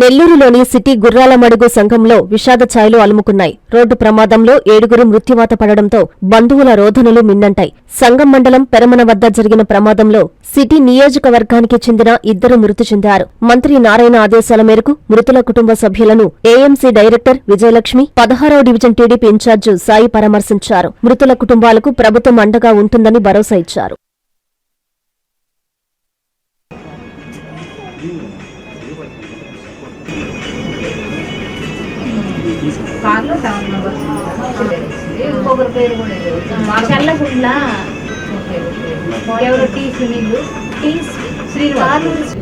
నెల్లూరులోని సిటీ గుర్రాల మడుగు సంఘంలో విషాద ఛాయలు అలుముకున్నాయి. రోడ్డు ప్రమాదంలో ఏడుగురు మృత్యువాత పడడంతో బంధువుల రోధనలు మిన్నంటాయి. సంఘం మండలం పెరమన వద్ద జరిగిన ప్రమాదంలో సిటీ నియోజకవర్గానికి చెందిన ఇద్దరు మృతి చెందారు. మంత్రి నారాయణ ఆదేశాల మేరకు మృతుల కుటుంబ సభ్యులను ఏఎంసీ డైరెక్టర్ విజయలక్ష్మి పదహారవ డివిజన్ టీడీపీ ఇన్ఛార్జి సాయి పరామర్శించారు. మృతుల కుటుంబాలకు ప్రభుత్వం అండగా ఉంటుందని భరోసా ఇచ్చారు. కార్లో సెవెన్ మెంబర్స్ ఇంకొకరి పేరు కూడా లేదు చల్లగుండ్లా ఎవరు టీ సునీల్ టీ శ్రీనివాస్.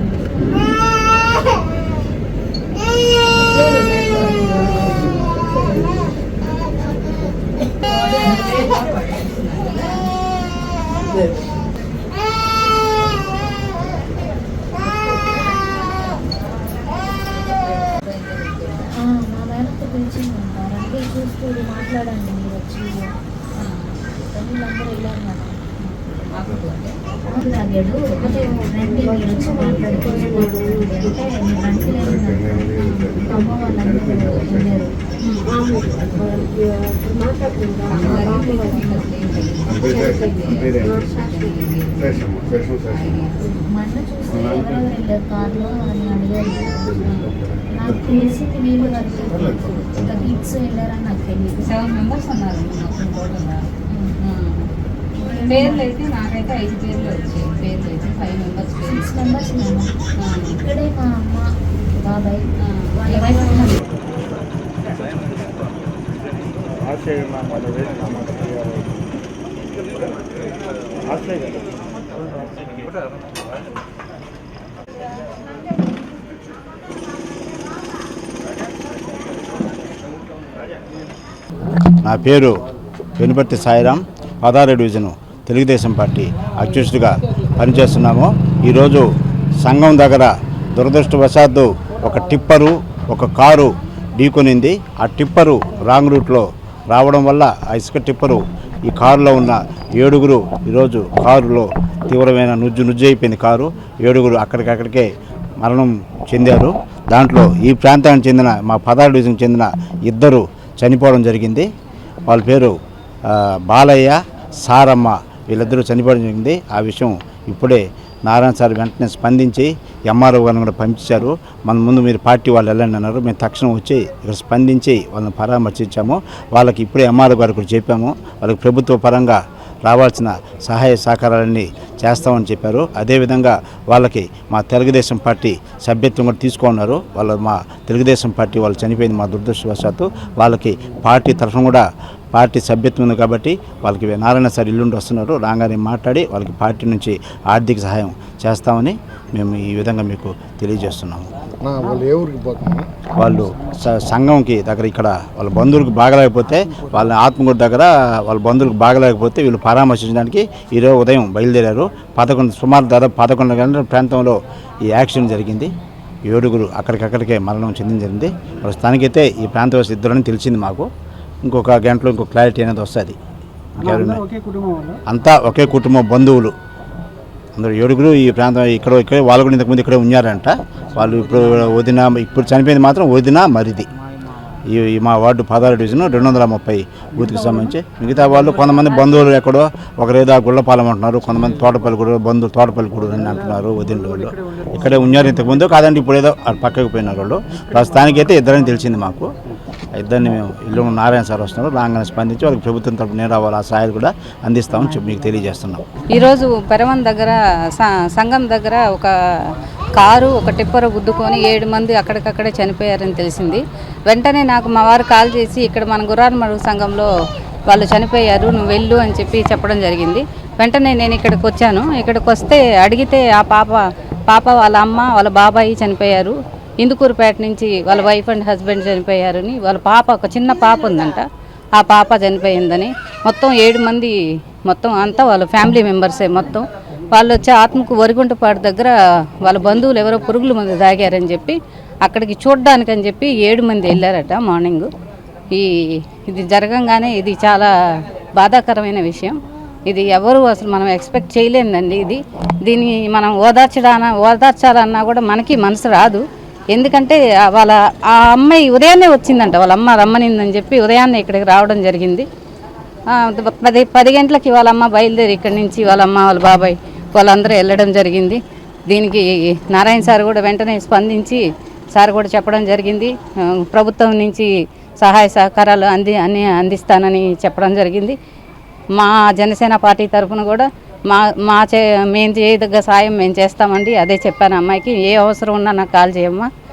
ఆ, మా మేడంతో పిలిచింది అంటారు చూస్తూ మాట్లాడండి మీరు వచ్చి. ఆ, వెళ్ళారు నాకు తాగాడు రండి మీరు వచ్చి మాట్లాడుకోండి అంటే రండి అమ్మ వాళ్ళందరూ వెళ్ళారు మన్న చూస్తే ఎవరెవరు వెళ్ళారు కార్లో అని అడిగారు నాకు తెలిసింది వీళ్ళు కిడ్స్ వెళ్ళారని నాకు తెలియదు సెవెన్ మెంబర్స్ ఉన్నారు టోటల్గా పేర్లు అయితే నాకైతే ఐదు పేర్లు వచ్చాయి. పేర్లు అయితే ఫైవ్ మెంబర్స్ సిక్స్ మెంబర్స్ మేము ఇక్కడే మా అమ్మ బాబాయ్. నా పేరు వెనుపర్తి సాయిరాం పదహారు డివిజను. తెలుగుదేశం పార్టీ అధ్యక్షుడిగా పనిచేస్తున్నాము. ఈరోజు సంఘం దగ్గర దురదృష్టవశాత్తు ఒక టిప్పరు ఒక కారు ఢీకొనింది. ఆ టిప్పరు రాంగ్ రూట్లో రావడం వల్ల ఆ ఇసుక టిప్పరు ఈ కారులో ఉన్న ఏడుగురు ఈరోజు కారులో తీవ్రమైన నుజ్జు నుజ్జు అయిపోయింది కారు. ఏడుగురు అక్కడికక్కడికే మరణం చెందారు. దాంట్లో ఈ ప్రాంతానికి చెందిన మా పదహారు డివిజన్కి చెందిన ఇద్దరు చనిపోవడం జరిగింది. వాళ్ళ పేరు బాలయ్య సారమ్మ వీళ్ళిద్దరూ చనిపోవడం జరిగింది ఆ విషయం ఇప్పుడే నారాయణ సార్ వెంటనే స్పందించి ఎంఆర్ఓ గారిని కూడా పంపించారు. మన ముందు మీరు పార్టీ వాళ్ళు వెళ్ళండి అన్నారు. మేము తక్షణం వచ్చి ఇక్కడ స్పందించి వాళ్ళని పరామర్శించాము. వాళ్ళకి ఇప్పుడే ఎంఆర్ఓ గారికి కూడా చెప్పాము. వాళ్ళకి ప్రభుత్వ పరంగా రావాల్సిన సహాయ సహకారాలన్నీ చేస్తామని చెప్పారు. అదేవిధంగా వాళ్ళకి మా తెలుగుదేశం పార్టీ సభ్యత్వం కూడా తీసుకున్నారు. వాళ్ళు మా తెలుగుదేశం పార్టీ వాళ్ళు చనిపోయింది మా దురదృష్టవశాత్తు. వాళ్ళకి పార్టీ తరఫున కూడా పార్టీ సభ్యత్వం ఉంది కాబట్టి వాళ్ళకి నారాయణ సార్ ఇల్లుండి వస్తున్నారు. రాగానే మాట్లాడి వాళ్ళకి పార్టీ నుంచి ఆర్థిక సహాయం చేస్తామని మేము ఈ విధంగా మీకు తెలియజేస్తున్నాము. వాళ్ళు సంఘంకి దగ్గర ఇక్కడ వాళ్ళ బంధువులకు బాగలేకపోతే వాళ్ళ ఆత్మకూరు దగ్గర వాళ్ళ బంధువులకు బాగలేకపోతే వీళ్ళు పరామర్శించడానికి ఈరోజు ఉదయం బయలుదేరారు. పదకొండు సుమారు దాదాపు పదకొండు గంటల ప్రాంతంలో ఈ యాక్సిడెంట్ జరిగింది. ఏడుగురు అక్కడికక్కడికే మరణం చెందిన జరిగింది ప్రస్తుతానికైతే ఈ ప్రాంత ఇద్దరని తెలిసింది మాకు. ఇంకొక గంటలో ఇంకో క్లారిటీ అనేది వస్తుంది. అంతా ఒకే కుటుంబం బంధువులు. అందరూ ఏడుగురు ఈ ప్రాంతం ఇక్కడ ఇక్కడ వాళ్ళు కూడా ఇంతకుముందు ఇక్కడే ఉన్నారంట. వాళ్ళు ఇప్పుడు వదిన ఇప్పుడు చనిపోయింది మాత్రం వదిన మరిది. ఈ మా వార్డు పదహారు డివిజన్ రెండు వందల ముప్పై బూత్కి సంబంధించి మిగతా వాళ్ళు కొంతమంది బంధువులు ఎక్కడో ఒకరేదో గుళ్ళపాలెం అంటున్నారు. కొంతమంది తోటపల్లి కూడా బంధువులు తోటపల్లి కూడా అని అంటున్నారు వదిన వాళ్ళు. ఇక్కడే ఉన్నారు ఇంతకుముందు. కాదంటే ఇప్పుడు ఏదో పక్కకు పోయినారు వాళ్ళు. ప్రస్తుతానికైతే ఇద్దరని తెలిసింది మాకు. ఇద్దరిని మేము ఇల్లు నారాయణ సార్ వస్తున్నారు. రాగానే స్పందించి వాళ్ళకి ప్రభుత్వం తరపు నేను రావాలి ఆ సహాయాలు కూడా అందిస్తామని చెప్పి మీకు తెలియజేస్తున్నాం. ఈరోజు పెరవన్ దగ్గర సంఘం దగ్గర ఒక కారు ఒక టిప్పర్ గుద్దుకొని ఏడు మంది అక్కడికక్కడే చనిపోయారని తెలిసింది. వెంటనే నాకు మా వారు కాల్ చేసి ఇక్కడ మన గుర్రాలమడుగు సంఘంలో వాళ్ళు చనిపోయారు నువ్వు వెళ్ళు అని చెప్పి చెప్పడం జరిగింది. వెంటనే నేను ఇక్కడికి వచ్చాను. ఇక్కడికి వస్తే అడిగితే ఆ పాప పాప వాళ్ళ అమ్మ వాళ్ళ బాబాయి చనిపోయారు. ఇందుకూరుపేట నుంచి వాళ్ళ వైఫ్ అండ్ హస్బెండ్ చనిపోయారని వాళ్ళ పాప ఒక చిన్న పాప ఉందంట. ఆ పాప చనిపోయిందని మొత్తం ఏడు మంది మొత్తం అంతా వాళ్ళ ఫ్యామిలీ మెంబర్సే మొత్తం. వాళ్ళు వచ్చి ఆత్మకు వరిగుంటపాడు దగ్గర వాళ్ళ బంధువులు ఎవరో పురుగుల మంది తాగారని చెప్పి అక్కడికి చూడడానికని చెప్పి ఏడు మంది వెళ్ళారట మార్నింగ్ ఈ ఇది జరగంగానే ఇది చాలా బాధాకరమైన విషయం. ఇది ఎవరు అసలు మనం ఎక్స్పెక్ట్ చేయలేదండి ఇది. దీన్ని మనం ఓదార్చడాన ఓదార్చాలన్నా కూడా మనకి మనసు రాదు. ఎందుకంటే వాళ్ళ ఆ అమ్మాయి ఉదయాన్నే వచ్చిందంట వాళ్ళ అమ్మ రమ్మనిందని చెప్పి ఉదయాన్నే ఇక్కడికి రావడం జరిగింది. పది పది గంటలకి వాళ్ళ అమ్మ బయలుదేరి ఇక్కడి నుంచి వాళ్ళ అమ్మ వాళ్ళ బాబాయ్ వాళ్ళందరూ వెళ్ళడం జరిగింది. దీనికి నారాయణ సార్ కూడా వెంటనే స్పందించి సార్ కూడా చెప్పడం జరిగింది. ప్రభుత్వం నుంచి సహాయ సహకారాలు అంది అన్ని అందిస్తానని చెప్పడం జరిగింది. మా జనసేన పార్టీ తరఫున కూడా మా మా చే మేము చేయదగ్గ సాయం మేము చేస్తామండి. అదే చెప్పాను అమ్మాయికి. ఏ అవసరం ఉన్నా నాకు కాల్ చేయమ్మా.